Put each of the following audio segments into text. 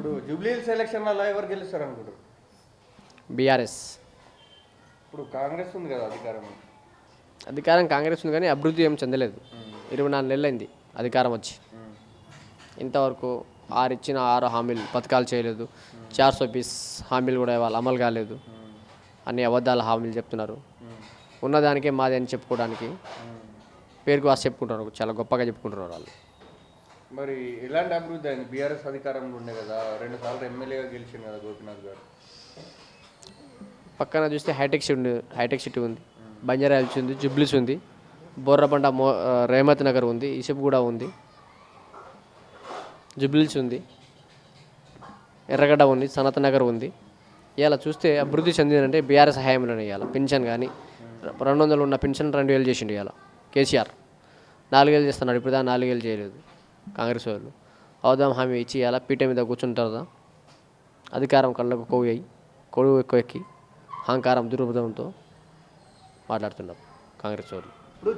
ఇప్పుడు జూబ్లీహిల్స్ ఎలక్షన్లలో ఎవరు గెలుస్తారు అనుకుంటారు బీఆర్ఎస్. ఇప్పుడు కాంగ్రెస్ ఉంది కదా అధికారం. అధికారం కాంగ్రెస్ ఉంది కానీ అభివృద్ధి ఏం చెందలేదు. ఇరవై నాలుగు నెలలైంది అధికారం వచ్చి. ఇంతవరకు ఆరు ఇచ్చిన ఆరు హామీలు పథకాలు చేయలేదు. చార్ సో పీస్ హామీలు కూడా వాళ్ళు అమలు కాలేదు. అన్ని అబద్ధాల హామీలు చెప్తున్నారు. ఉన్నదానికే మాది అని చెప్పుకోవడానికి పేరుకు వాసి చెప్పుకుంటున్నారు చాలా గొప్పగా చెప్పుకుంటున్నారు వాళ్ళు. మరి ఎలాంటి అభివృద్ధి అయింది? బీఆర్ఎస్ అధికారంలో ఉండే కదా రెండు సార్లు ఎమ్మెల్యేగా గెలిచింది కదా గోపీనాథ్ గారు. పక్కన చూస్తే హైటెక్ సిటీ ఉంది హైటెక్ సిటీ ఉంది. బంజారా హిల్స్ ఉంది జుబ్లీస్ ఉంది. బోర్రబండ మో రేమత్ నగర్ ఉంది ఇసబ్గూడ ఉంది. జుబ్లీస్ ఉంది. ఎర్రగడ్డ ఉంది సనత్ నగర్ ఉంది. ఇలా చూస్తే అభివృద్ధి చెందిందంటే బీఆర్ఎస్ హయాంలోనే ఇవాళ పెన్షన్ కానీ రెండు వందలు ఉన్న పెన్షన్ రెండు వేలు చేసిండు ఇవాళ కేసీఆర్. నాలుగేళ్ళు చేస్తున్నాడు ఇప్పుడు దా నాలుగేళ్ళు చేయలేదు. కాంగ్రెస్ వాళ్ళు. అవుదాం హామీ ఇచ్చి ఇవాళ పీఠ మీద కూర్చుంటారు అధికారం కళ్ళకు కొవ్వు అయ్యి కొడువు ఎక్కువ ఎక్కి అహంకారం దురుపదంతో మాట్లాడుతున్నారు కాంగ్రెస్ వాళ్ళు. ఇప్పుడు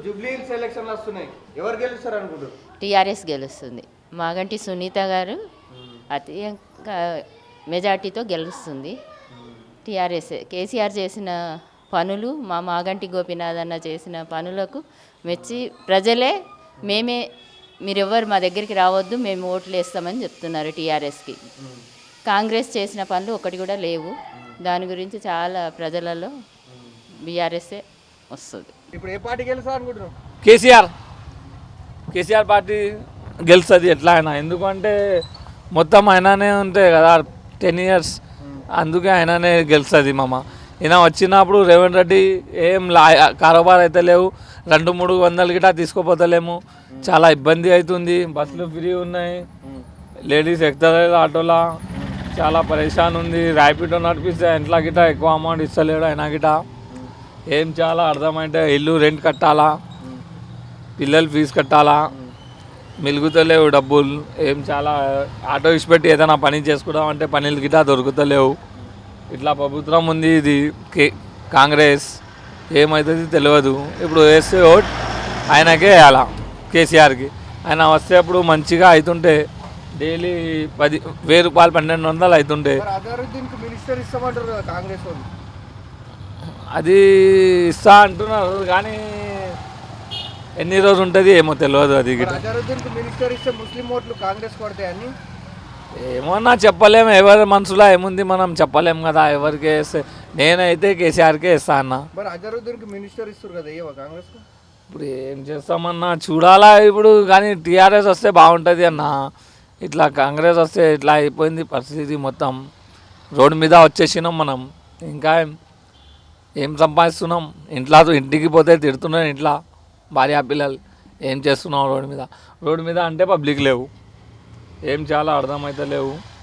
ఎలక్షన్లు వస్తున్నాయి. ఎవరు గెలుస్తారు అనుకుంటారు టీఆర్ఎస్ గెలుస్తుంది. మాగంటి సునీత గారు అతి మెజార్టీతో గెలుస్తుంది. టీఆర్ఎస్ కేసీఆర్ చేసిన పనులు మా మాగంటి గోపీనాథ్ అన్న చేసిన పనులకు మెచ్చి ప్రజలే మేమే మీరెవ్వరు మా దగ్గరికి రావద్దు మేము ఓట్లు వేస్తామని చెప్తున్నారు టీఆర్ఎస్కి. కాంగ్రెస్ చేసిన పనులు ఒకటి కూడా లేవు. దాని గురించి చాలా ప్రజలలో బీఆర్ఎస్ఏ వస్తుంది. ఇప్పుడు ఏ పార్టీ గెలుస్తారు అనుకుంటున్నారు? కేసీఆర్. కేసీఆర్ పార్టీ గెలుస్తుంది ఎట్లా అయినా. ఎందుకంటే మొత్తం ఆయననే ఉంటాయి కదా టెన్ ఇయర్స్. అందుకే ఆయననే గెలుస్తుంది మామ. ఈయన వచ్చినప్పుడు రేవంత్ రెడ్డి ఏం లా కారోబార్ అయితే లేవు. రెండు మూడు వందలు గిటా తీసుకోపోతలేము. చాలా ఇబ్బంది అవుతుంది బస్సులు ఫ్రీ ఉన్నాయి. లేడీస్ ఎక్కుతలేదు ఆటోలా. చాలా పరేషాన్ ఉంది. ర్యాపిడో నడిపిస్తే ఇంట్లో గిట్ట ఎక్కువ అమౌంట్ ఇస్తలేడు అయినా గిట్ట. ఏం చాలా అర్థమైతే ఇల్లు రెంట్ కట్టాలా? పిల్లలు ఫీజు కట్టాలా? మిలుగుతలేవు డబ్బులు. ఏం చాలా ఆటో ఇచ్చిపెట్టి ఏదైనా పని చేసుకుందాం అంటే పనులు గిట దొరుకుతలేవు. ఇట్లా ప్రభుత్వం ఉంది ఇది కే కాంగ్రెస్ ఏమవుతుంది తెలియదు ఇప్పుడు వేస్తే ఓట్ ఆయనకే వేయాలా కేసీఆర్కి. ఆయన వస్తే అప్పుడు మంచిగా అవుతుంటే డైలీ పది వెయ్యి రూపాయలు పన్నెండు వందలు అవుతుంటే అది ఇస్తా అంటున్నారు కానీ ఎన్ని రోజులు ఉంటుంది ఏమో తెలియదు అది మినిస్టర్ ఇస్తే ముస్లిం ఓట్లు కాంగ్రెస్ కొడతాయని ఏమన్నా చెప్పలేము ఎవరి మనసులో ఏముంది మనం చెప్పలేం కదా ఎవరికి వేస్తే నేనైతే కేసీఆర్కే ఇస్తా అన్న. మరి అజరుద్దీన్కి మినిస్టర్ ఇస్తారు కదా కాంగ్రెస్ ఇప్పుడు ఏం చేస్తామన్నా చూడాలా ఇప్పుడు కానీ టీఆర్ఎస్ వస్తే బాగుంటుంది అన్న. ఇట్లా కాంగ్రెస్ వస్తే ఇట్లా అయిపోయింది పరిస్థితి మొత్తం. రోడ్డు మీద వచ్చేసినాం మనం. ఇంకా ఏం- ఏం సంపాదిస్తున్నాం? ఇంట్లో ఇంటికి పోతే తిడుతున్నాం ఇంట్లో. భార్య పిల్లలు ఏం చేస్తున్నాం రోడ్డు మీద? రోడ్డు మీద అంటే పబ్లిక్ లేవు. ఏం చాలా అర్థమైతే లేవు